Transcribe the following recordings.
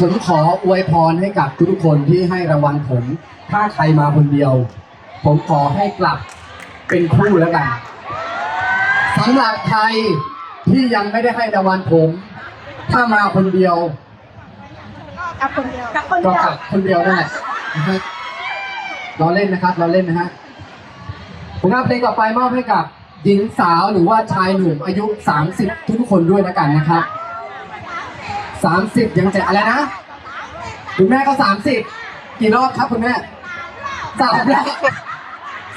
ผมขออวยพรให้กับทุกๆคนที่ให้รางวัลผม ถ้าใครมาคนเดียว ผมขอให้กลับเป็นคู่แล้วกันสำหรับใครที่ยังไม่ได้ให้รางวัลผม ถ้ามาคนเดียวกับคนเดียวกับคนก็เดียวกลับคนเดียวนั่นแหละนะฮะเราเล่นนะครับเราเล่นนะฮะผลงานเพลงต่อไปมอบให้กับหญิงสาวหรือว่าชายหนุ่มอายุ 30 ทุกๆคนด้วยแล้วกันนะครับ 30ยังจะอะไรนะคุณแม่ก็30กี่รอบครับคุณแม่สามรอบ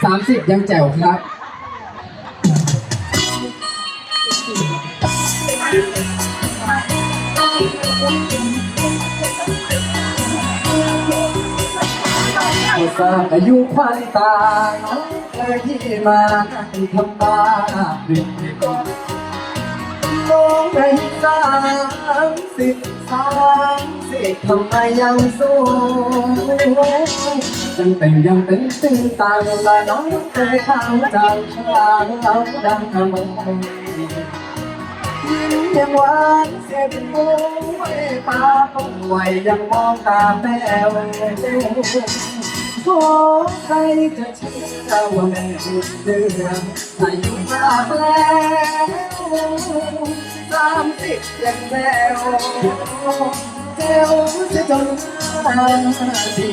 สามสิบยังแจ๋วครับไม่ทราบอายุควันตาน้อยที่มาทำตาดิบน้องได้สาม สิบสามสิบทำไมยังสูงยังแต่งยังเป็นตึงตังและน้องเคยข้าจากชาเราดังทำไมยิ้มยังหวานเสียเป็นมูไม่ตาต้องไหวยังมองตาแม่วขอใครจะเชื่อว่าแม่บุญเดือนอายุมากแล้วามสิบยังแววเจ้าจะจนนาที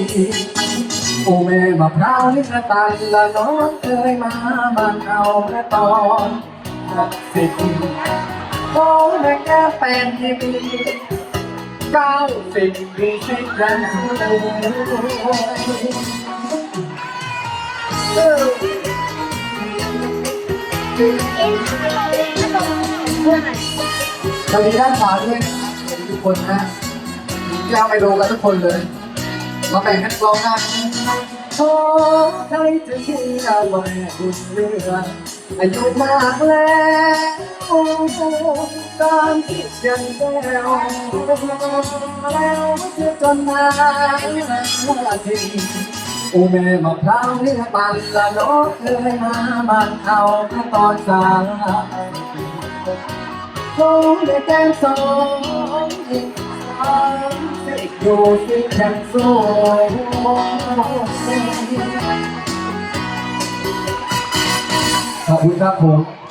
โอแม่มะพร้าวนี่กระตันละน้องเคยมาบ้านเอาแม่ตอนหกสิบโอ้แม่แก้เป็นที่มีเก้าสิบมีสิบกัน สวัสดีด้านขวาด้วยสวัสดีทุกคนนะแก้วไมโลกันทุกคนเลย มาแบ่งกันกลองกันโอ้ใครจะเชื่อว่าบุญเรื่อนอายุมากแล้วตามที่ยังแก้วแล้วจะจนนานทีโอ้แม่มะพร้าวเนื้อปันละน้องเคยมาบ้านเขาตอนสาย คงได้แต้มสองอีกสามสิบอยู่สิแข็งสู้ขอบคุณครับผม